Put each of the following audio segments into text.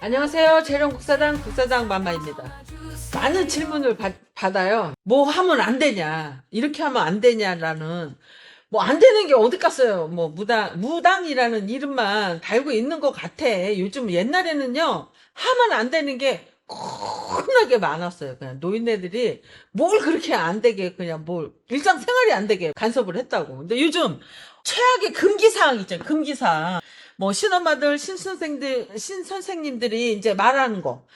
안녕하세요. 재령국사당 국사장 맘마입니다. 많은 질문을 받, 받아요. 뭐 하면 안 되냐? 이렇게 하면 안 되냐라는 뭐 안 되는 게 어디 갔어요? 뭐 무당 무당이라는 이름만 달고 있는 것 같아. 요즘 옛날에는요 하면 안 되는 게 겁나게 많았어요. 그냥 노인네들이 뭘 그렇게 안 되게 그냥 뭘 일상생활이 안 되게 간섭을 했다고. 근데 요즘 최악의 금기사항 있잖아요. 금기사항. 뭐 신엄마들, 신선생들, 신선생님들이 이제 말하는 거.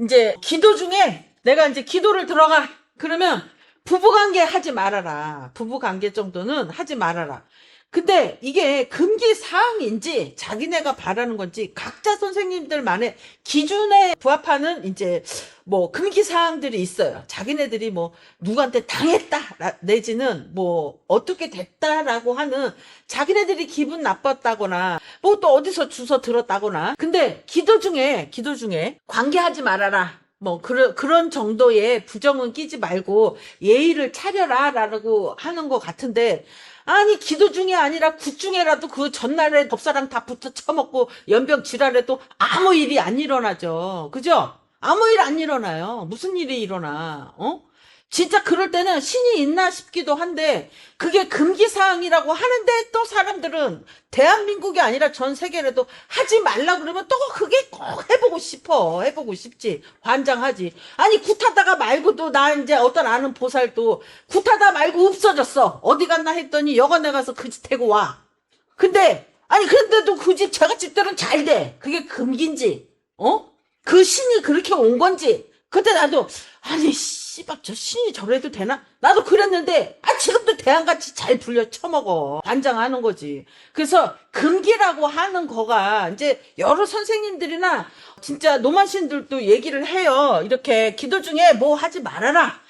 이제 기도 중에 내가 이제 기도를 들어가. 그러면 부부관계 하지 말아라. 부부관계 정도는 하지 말아라. 근데 이게 금기 사항인지 자기네가 바라는 건지 각자 선생님들만의 기준에 부합하는 이제 뭐 금기 사항들이 있어요. 자기네들이 뭐 누구한테 당했다 라- 내지는 뭐 어떻게 됐다라고 하는 자기네들이 기분 나빴다거나 뭐 또 어디서 주워 들었다거나 근데 기도 중에 기도 중에 관계하지 말아라. 뭐 그런 그런 정도의 부정은 끼지 말고 예의를 차려라라고 하는 것 같은데 아니 기도 중에 아니라 굿 중에라도 그 전날에 법사랑 다 붙어 쳐먹고 연병 지랄해도 아무 일이 안 일어나죠. 그죠? 아무 일 안 일어나요. 무슨 일이 일어나? 어? 진짜 그럴 때는 신이 있나 싶기도 한데 그게 금기 사항이라고 하는데 또 사람들은 대한민국이 아니라 전 세계라도 하지 말라 그러면 또 그게 꼭 해보고 싶어 해보고 싶지 환장하지. 아니 굿하다가 말고도 나 이제 어떤 아는 보살도 굿하다 말고 없어졌어. 어디 갔나 했더니 여관에 가서 그집 태고 와. 근데 아니 그런데도 그 집 제갓집들은 잘 돼. 그게 금기인지 어? 그 신이 그렇게 온 건지. 그때 나도 아니 씨 발 저 신이 저래도 되나? 나도 그랬는데 아 지금도 대안같이 잘 불려 쳐먹어. 반장하는 거지. 그래서 금기라고 하는 거가 이제 여러 선생님들이나 진짜 노만신들도 얘기를 해요. 이렇게 기도 중에 뭐 하지 말아라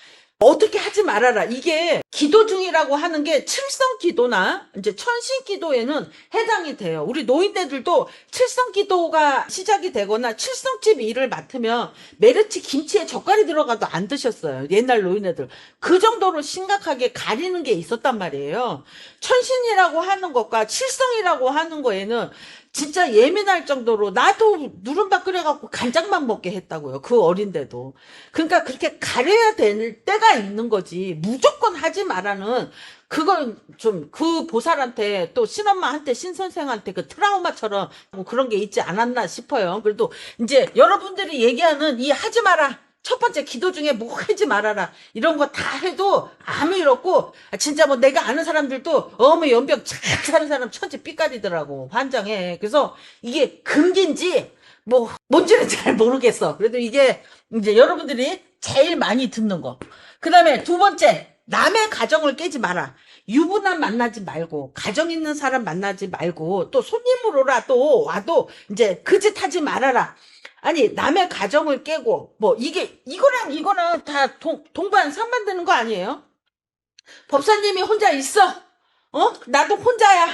어떻게 하지 말아라. 이게 기도 중이라고 하는 게 칠성 기도나 이제 천신 기도에는 해당이 돼요. 우리 노인네들도 칠성 기도가 시작이 되거나 칠성집 일을 맡으면 메르치 김치에 젓갈이 들어가도 안 드셨어요. 옛날 노인네들. 그 정도로 심각하게 가리는 게 있었단 말이에요. 천신이라고 하는 것과 칠성이라고 하는 거에는 진짜 예민할 정도로 나도 누른밥 끓여갖고 간장만 먹게 했다고요. 그 어린데도. 그러니까 그렇게 가려야 될 때가 있는 거지. 무조건 하지 말라는 그건 좀그 보살한테 또 신엄마한테 신선생한테 그 트라우마처럼 뭐 그런 게 있지 않았나 싶어요. 그래도 이제 여러분들이 얘기하는 이 하지 마라. 첫 번째 기도 중에 뭐 하지 말아라. 이런 거 다 해도 아무 일 없고 아, 진짜 뭐 내가 아는 사람들도 어머 연병 잘 사는 사람 천지 삐까리더라고 환장해. 그래서 이게 금기인지 뭐 뭔지는 잘 모르겠어. 그래도 이게 이제 여러분들이 제일 많이 듣는 거그 다음에 두 번째 남의 가정을 깨지 마라. 유부남 만나지 말고 가정 있는 사람 만나지 말고 또 손님으로라도 와도 이제 그 짓 하지 말아라 아니 남의 가정을 깨고 뭐 이게 이거랑 이거는 다 동, 동반 상반되는 거 아니에요? 법사님이 혼자 있어. 어? 나도 혼자야.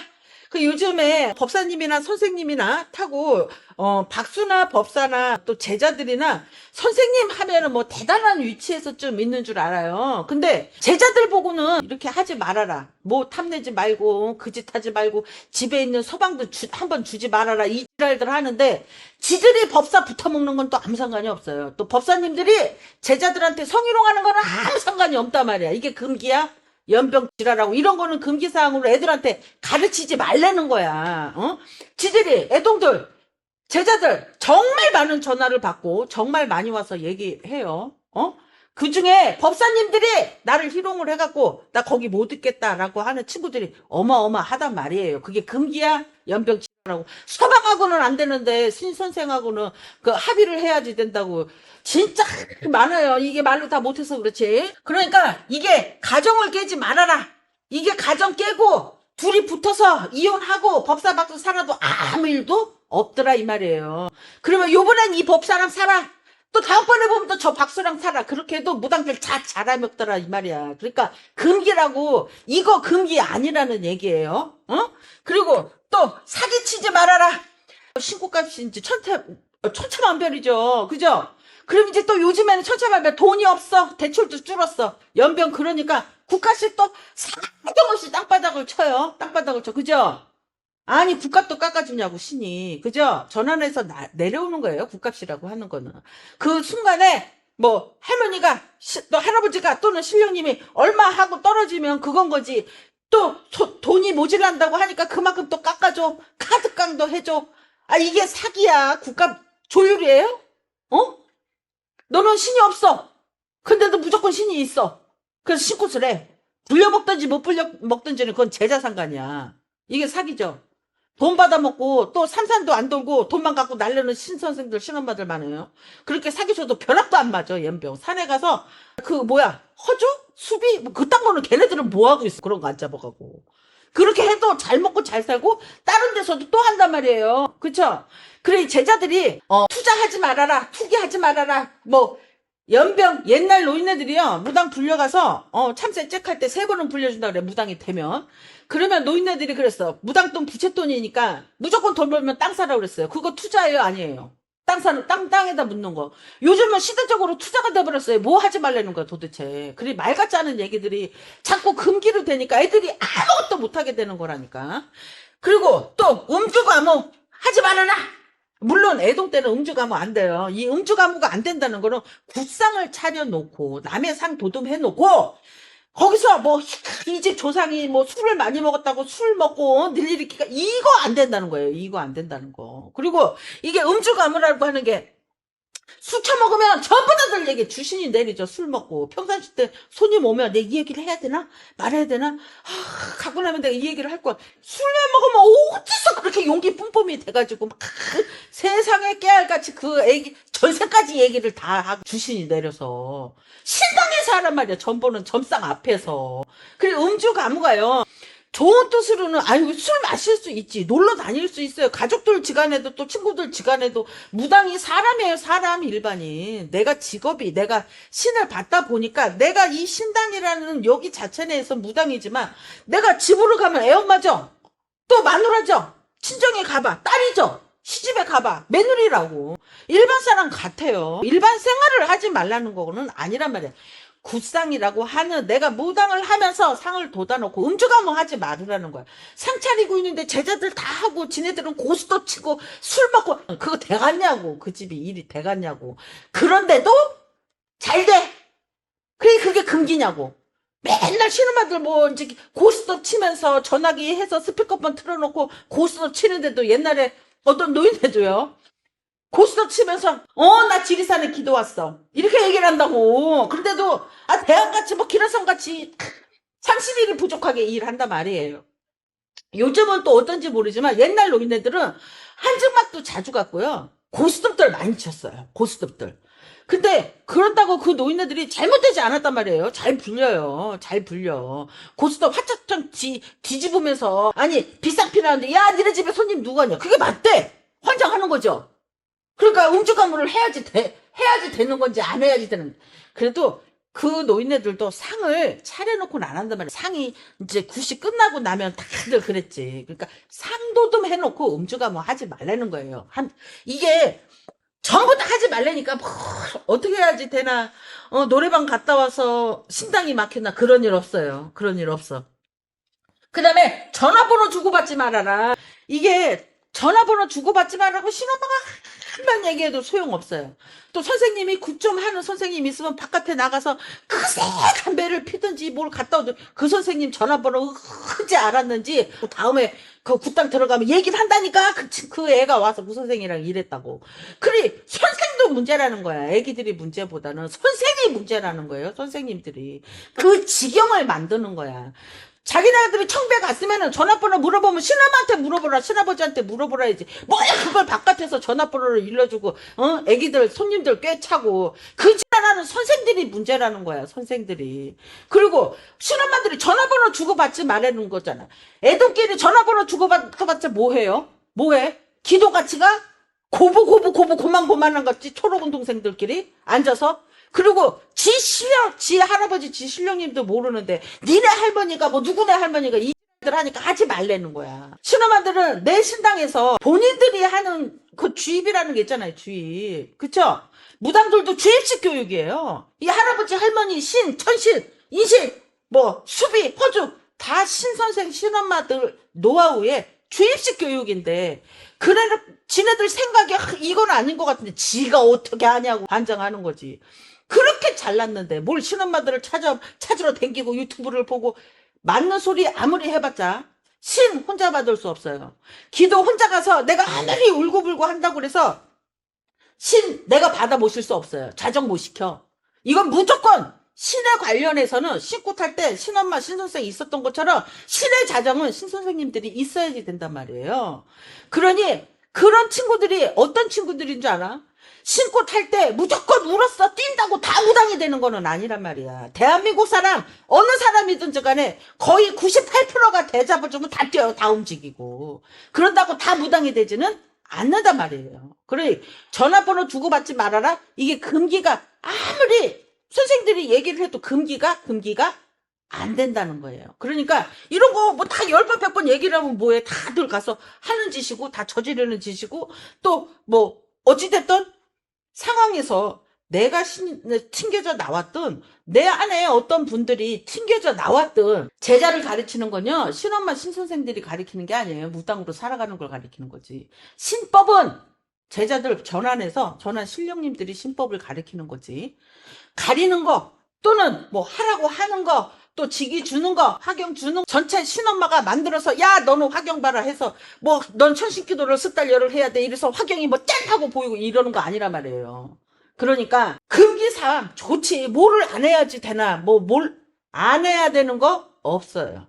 그 요즘에 법사님이나 선생님이나 타고 어 박수나 법사나 또 제자들이나 선생님 하면은 뭐 대단한 위치에서 좀 있는 줄 알아요. 근데 제자들 보고는 이렇게 하지 말아라. 뭐 탐내지 말고 그 짓 하지 말고 집에 있는 소방도 주, 한번 주지 말아라. 이 지랄들 하는데 지들이 법사 붙어먹는 건 또 아무 상관이 없어요. 또 법사님들이 제자들한테 성희롱하는 거는 아무 상관이 없단 말이야. 이게 금기야? 연병 지랄하고 이런 거는 금기사항으로 애들한테 가르치지 말라는 거야. 어? 지들이 애동들 제자들 정말 많은 전화를 받고 정말 많이 와서 얘기해요. 어? 그 중에 법사님들이 나를 희롱을 해갖고 나 거기 못 있겠다라고 하는 친구들이 어마어마하단 말이에요. 그게 금기야 연병 지랄하고 서방하고는 안 되는데 신 선생하고는 그 합의를 해야지 된다고 진짜 많아요. 이게 말로 다 못해서 그렇지. 그러니까 이게 가정을 깨지 말아라. 이게 가정 깨고 둘이 붙어서 이혼하고 법사박도 살아도 아무 일도 없더라 이 말이에요. 그러면 요번엔 이 법사랑 살아. 또 다음번에 보면 또 저 박수랑 살아. 그렇게 해도 무당들 다 잘해먹더라 이 말이야. 그러니까 금기라고 이거 금기 아니라는 얘기예요. 어? 그리고 또 사기치지 말아라. 신고값이 이제 천태 천차만별이죠. 그죠? 그럼 이제 또 요즘에는 천차만별 돈이 없어. 대출도 줄었어. 연병 그러니까 국가씩 또 사정없이 땅바닥을 쳐요. 땅바닥을 쳐. 그죠? 아니 국값도 깎아주냐고 신이 그죠? 전환해서 나- 내려오는 거예요 국값이라고 하는 거는 그 순간에 뭐 할머니가 시- 또 할아버지가 또는 신령님이 얼마 하고 떨어지면 그건 거지 또 소- 돈이 모질란다고 하니까 그만큼 또 깎아줘. 카드깡도 해줘. 아 이게 사기야. 국값 조율이에요? 어? 너는 신이 없어. 근데도 무조건 신이 있어. 그래서 신고를 해. 불려먹든지 못 불려먹든지는 그건 제자 상관이야. 이게 사기죠 돈 받아먹고 또 삼산도 안 돌고 돈만 갖고 날려는 신선생들 신엄마들 많아요. 그렇게 사기쳐도 벼락도 안 맞아 연병. 산에 가서 그 뭐야 허주 수비 뭐 그딴 거는 걔네들은 뭐 하고 있어 그런 거 안 잡아가고. 그렇게 해도 잘 먹고 잘 살고 다른 데서도 또 한단 말이에요. 그쵸? 그래 이 제자들이 어, 투자하지 말아라 투기하지 말아라 뭐 연병 옛날 노인네들이요. 무당 불려가서 어 참새 잭할 때 세 번은 불려준다 그래 무당이 되면. 그러면 노인네들이 그랬어. 무당돈 부채돈이니까 무조건 돈 벌면 땅 사라 그랬어요. 그거 투자예요 아니에요? 땅 사는 땅 땅에다 묻는 거. 요즘은 시대적으로 투자가 돼버렸어요. 뭐 하지 말라는 거야 도대체. 그래 말 같지 않은 얘기들이 자꾸 금기로 되니까 애들이 아무것도 못하게 되는 거라니까. 그리고 또 음주 과목 하지 말아라 물론 애동 때는 음주 가무 안 돼요. 이 음주 가무가 안 된다는 거는 굿상을 차려놓고 남의 상 도둠해놓고 거기서 뭐 이 집 조상이 뭐 술을 많이 먹었다고 술 먹고 늘리리기가 이거 안 된다는 거예요. 이거 안 된다는 거. 그리고 이게 음주 가무라고 하는 게 술 처먹으면 전부 다들 얘기 주신이 내리죠. 술 먹고. 평상시 때 손님 오면 내 이 얘기를 해야 되나? 말해야 되나? 하, 가고 나면 내가 이 얘기를 할 거야. 술만 먹으면 어디서 그렇게 용기 뿜뿜이 돼가지고 막 세상에 깨알같이 그 애기 전세까지 얘기를 다 하고 주신이 내려서. 신당에서 하란 말이야. 전보는 점상 앞에서. 그래 음주 가무가요 좋은 뜻으로는 아유 술 마실 수 있지. 놀러 다닐 수 있어요. 가족들 지간에도 또 친구들 지간에도 무당이 사람이에요 사람 일반인. 내가 직업이 내가 신을 받다 보니까 내가 이 신당이라는 여기 자체 내에서 무당이지만 내가 집으로 가면 애엄마죠? 또 마누라죠? 친정에 가봐. 딸이죠? 시집에 가봐. 며느리라고. 일반 사람 같아요. 일반 생활을 하지 말라는 거는 아니란 말이야 굿상이라고 하는 내가 무당을 하면서 상을 돋아놓고 음주가무 하지 말으라는 거야. 상 차리고 있는데 제자들 다 하고 지네들은 고수도 치고 술 먹고. 그거 돼갔냐고. 그 집이 일이 돼갔냐고. 그런데도 잘 돼. 그게 그게 금기냐고. 맨날 신음아들 뭐 이제 고스톱 치면서 전화기 해서 스피커폰 틀어놓고 고스톱 치는데도 옛날에 어떤 노인네도요. 고스톱 치면서 어 나 지리산에 기도 왔어 이렇게 얘기를 한다고 그런데도 아 대학같이 뭐 기라성같이 30일이 부족하게 일한단 말이에요 요즘은 또 어떤지 모르지만 옛날 노인네들은 한증막도 자주 갔고요 고스톱들 많이 쳤어요 고스톱들 근데 그런다고 그 노인네들이 잘못되지 않았단 말이에요. 잘 불려요. 잘 불려. 고스톱 화차창 뒤, 뒤집으면서 아니 비싼 피나는데 야 니네 집에 손님 누가 냐. 그게 맞대. 환장하는 거죠. 그러니까 음주 가무를 해야지 돼. 해야지 되는 건지 안 해야지 되는 그래도 그 노인네들도 상을 차려놓고는 안 한단 말이야. 상이 이제 굿이 끝나고 나면 다들 그랬지. 그러니까 상도듬 해놓고 음주 가무 하지 말라는 거예요. 한 이게 전부 다 하지 말라니까 뭐 어떻게 해야지 되나 어, 노래방 갔다 와서 신당이 막혔나 그런 일 없어요 그런 일 없어 그 다음에 전화번호 주고받지 말아라 이게 전화번호 주고받지 말라고 신엄마 가 한번 얘기해도 소용없어요. 또 선생님이 굿좀 하는 선생님 있으면 바깥에 나가서 그새 담배를 피든지 뭘 갖다 오든 그 선생님 전화번호 흔지 알았는지 다음에 그 굿당 들어가면 얘기를 한다니까? 그, 친- 그 애가 와서 그 선생이랑 일했다고. 그래 선생도 문제라는 거야. 애기들이 문제보다는 선생이 문제라는 거예요 선생님들이. 그 지경을 만드는 거야 자기네들이 청배 갔으면은 전화번호 물어보면 신남한테 물어보라 신아버지한테 물어보라야지. 뭐야 그걸 바깥에서 전화번호를 일러주고 어? 애기들 손님들 꿰차고. 그 지랄하는 선생들이 문제라는 거야 선생들이. 그리고 신엄마들이 전화번호 주고받지 말라는 거잖아. 애들끼리 전화번호 주고받아봤자 뭐해요? 뭐해? 기도같이 가 고부 고부 고부 고만 고만한 같이 초록은 동생들끼리? 앉아서 그리고 지 신령 지 할아버지 지 신령님도 모르는데 니네 할머니가 뭐 누구네 할머니가 이 들 하니까 하지 말라는 거야. 신엄마들은 내 신당에서 본인들이 하는 그 주입이라는 게 있잖아요 주입. 그쵸? 무당들도 주입식 교육이에요. 이 할아버지 할머니 신 천신 인신 뭐 수비 허주 다 신선생 신엄마들 노하우에 주입식 교육인데 그래 지네들 생각이 하, 이건 아닌 것 같은데 지가 어떻게 하냐고 반장하는 거지. 그렇게 잘났는데 뭘 신엄마들을 찾아 찾으러 댕기고 유튜브를 보고 맞는 소리 아무리 해봤자 신 혼자 받을 수 없어요. 기도 혼자 가서 내가 아무리 울고불고 한다고 그래서 신 내가 받아 모실 수 없어요. 자정 못 시켜. 이건 무조건 신에 관련해서는 신고 탈 때 신엄마 신선생이 있었던 것처럼 신의 자정은 신선생님들이 있어야지 된단 말이에요. 그러니 그런 친구들이 어떤 친구들인 줄 알아? 신고 탈 때 무조건 울었어 뛴다고 다 무당이 되는 거는 아니란 말이야. 대한민국 사람 어느 사람이든지 간에 거의 98%가 대잡을 주면 다 뛰어요. 다 움직이고. 그런다고 다 무당이 되지는 않는단 말이에요. 그래 전화번호 주고 받지 말아라. 이게 금기가 아무리 선생들이 얘기를 해도 금기가 금기가 안 된다는 거예요. 그러니까 이런 거 뭐 다 열 번, 백 번 얘기를 하면 뭐해. 다들 가서 하는 짓이고 다 저지르는 짓이고 또 뭐 어찌됐든 상황에서 내가 신, 튕겨져 나왔든 내 안에 어떤 분들이 튕겨져 나왔든 제자를 가르치는 건요 신엄마 신선생들이 가르치는 게 아니에요. 무당으로 살아가는 걸 가르치는 거지. 신법은 제자들 전환해서 전환 신령님들이 신법을 가르치는 거지. 가리는 거 또는 뭐 하라고 하는 거 또 직위 주는 거 화경 주는 거 전체 신엄마가 만들어서 야 너는 화경 봐라 해서 뭐 넌 천신기도를 습달열을 해야 돼 이래서 화경이 뭐 짠 하고 보이고 이러는 거 아니란 말이에요. 그러니까 금기사항 좋지 뭐를 안 해야지 되나 뭐 뭘 안 해야 되는 거 없어요.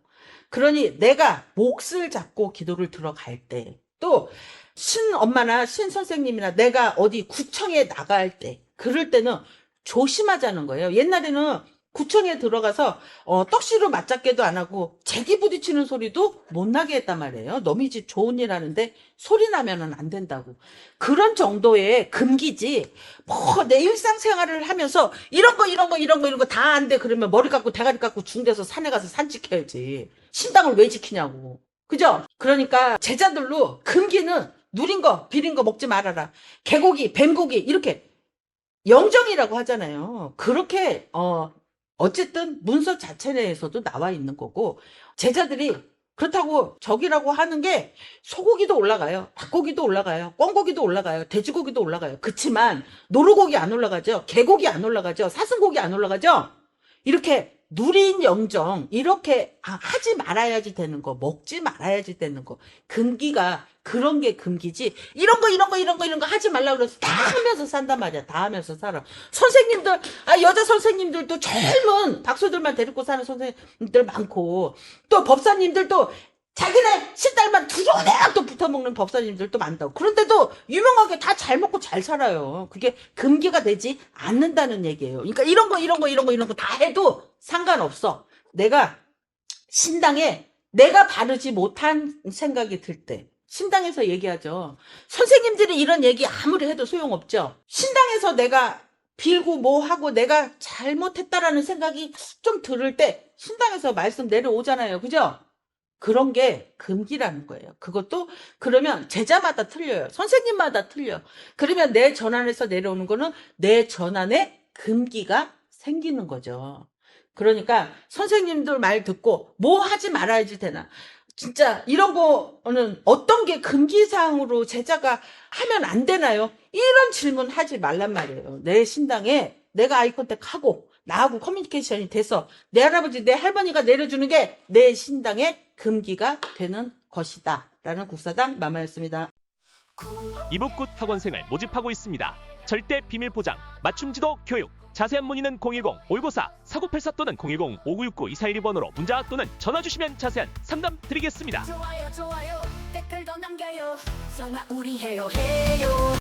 그러니 내가 몫을 잡고 기도를 들어갈 때 또 신엄마나 신선생님이나 내가 어디 구청에 나갈 때 그럴 때는 조심하자는 거예요. 옛날에는 구청에 들어가서 어, 떡시로 맞잡게도 안 하고 제기 부딪히는 소리도 못 나게 했단 말이에요. 너희 집 좋은 일 하는데 소리 나면은 안 된다고. 그런 정도의 금기지. 뭐 내 일상생활을 하면서 이런 거 이런 거 이런 거 이런 거 다 안 돼. 그러면 머리 깎고 대가리 깎고 중대서 산에 가서 산 지켜야지. 신당을 왜 지키냐고. 그죠? 그러니까 제자들로 금기는 누린 거 비린 거 먹지 말아라. 개고기 뱀고기 이렇게 영정이라고 하잖아요. 그렇게 어 어쨌든 문서 자체 내에서도 나와 있는 거고 제자들이 그렇다고 적이라고 하는 게 소고기도 올라가요. 닭고기도 올라가요. 꿩고기도 올라가요. 돼지고기도 올라가요. 그치만 노루고기 안 올라가죠. 개고기 안 올라가죠. 사슴고기 안 올라가죠. 이렇게 누린 영정 이렇게 아, 하지 말아야지 되는 거 먹지 말아야지 되는 거 금기가 그런 게 금기지? 이런 거 이런 거 이런 거 이런 거 하지 말라 그래서 다 하면서 산단 말이야. 다 하면서 살아. 선생님들 아 여자 선생님들도 젊은 박수들만 데리고 사는 선생님들 많고 또 법사님들도 자기네 신딸만 두려워내야 또 붙어먹는 법사님들도 많다고. 그런데도 유명하게 다 잘 먹고 잘 살아요. 그게 금기가 되지 않는다는 얘기예요. 그러니까 이런 거 이런 거 이런 거 이런 거 다 해도 상관없어. 내가 신당에 내가 바르지 못한 생각이 들 때 신당에서 얘기하죠. 선생님들이 이런 얘기 아무리 해도 소용없죠. 신당에서 내가 빌고 뭐 하고 내가 잘못했다라는 생각이 좀 들을 때 신당에서 말씀 내려오잖아요. 그죠 그런 게 금기라는 거예요. 그것도 그러면 제자마다 틀려요. 선생님마다 틀려. 그러면 내 전환에서 내려오는 거는 내 전환에 금기가 생기는 거죠. 그러니까 선생님들 말 듣고 뭐 하지 말아야지 되나. 진짜 이런 거는 어떤 게 금기사항으로 제자가 하면 안 되나요? 이런 질문 하지 말란 말이에요. 내 신당에 내가 아이컨택 하고 나하고 커뮤니케이션이 돼서 내 할아버지 내 할머니가 내려주는 게 내 신당의 금기가 되는 것이다. 라는 국사당 마마였습니다. 이북굿 학원생을 모집하고 있습니다. 절대 비밀 보장, 맞춤 지도 교육. 자세한 문의는 010-594-4984 또는 010-5969-2412번으로 문자 또는 전화 주시면 자세한 상담 드리겠습니다. 좋아요 좋아요 댓글도 남겨요 성화 우리 해요 해요